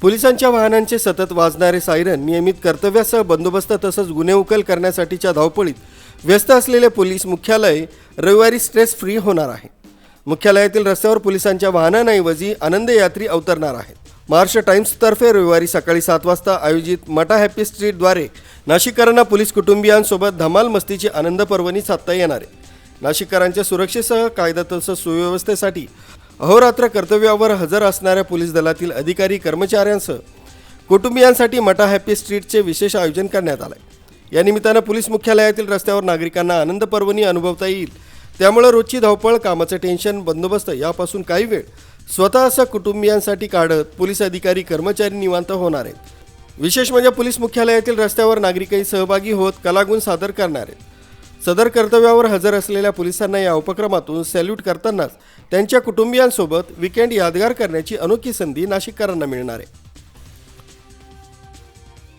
पोलिसांच्या वाहनांचे सतत वाजणारे सायरन नियमित कर्तव्यासह बंदोबस्त तसंच गुन्हे उकल करण्यासाठीच्या धावपळीत व्यस्त असलेले पोलीस मुख्यालय रविवारी स्ट्रेस फ्री होणार आहे. मुख्यालयातील रस्त्यावर पोलिसांच्या वाहनांऐवजी आनंद यात्री अवतरणार आहेत. महाराष्ट्र टाइम्सतर्फे रविवारी सकाळी सात वाजता आयोजित मटा हॅपी स्ट्रीटद्वारे नाशिककरांना पोलीस कुटुंबियांसोबत धमाल मस्तीची आनंद पर्वणी साधता येणार आहे. नाशिककरांच्या सुरक्षेसह कायदा तसंच सुव्यवस्थेसाठी अहोरात्र कर्तव्यावर हजर असणाऱ्या पोलीस दलातील अधिकारी कर्मचाऱ्यांसह कुटुंबियांसाठी मटा हॅपी स्ट्रीटचे विशेष आयोजन करण्यात आलं आहे या निमित्तानं पोलीस मुख्यालयातील रस्त्यावर नागरिकांना आनंद पर्वणी अनुभवता येईल. त्यामुळे रोजची धावपळ कामाचं टेन्शन बंदोबस्त यापासून काही वेळ स्वतः असं कुटुंबियांसाठी काढत पोलीस अधिकारी कर्मचारी निवांत होणार आहेत. विशेष म्हणजे पोलीस मुख्यालयातील रस्त्यावर नागरिकही सहभागी होत कलागुण सादर करणार आहेत. सदर कर्तव्यावर हजर असलेल्या पोलिसांना या उपक्रमातून सॅल्यूट करतानाच त्यांच्या कुटुंबियांसोबत विकेंड यादगार करण्याची अनोखी संधी नाशिककरांना मिळणार आहे.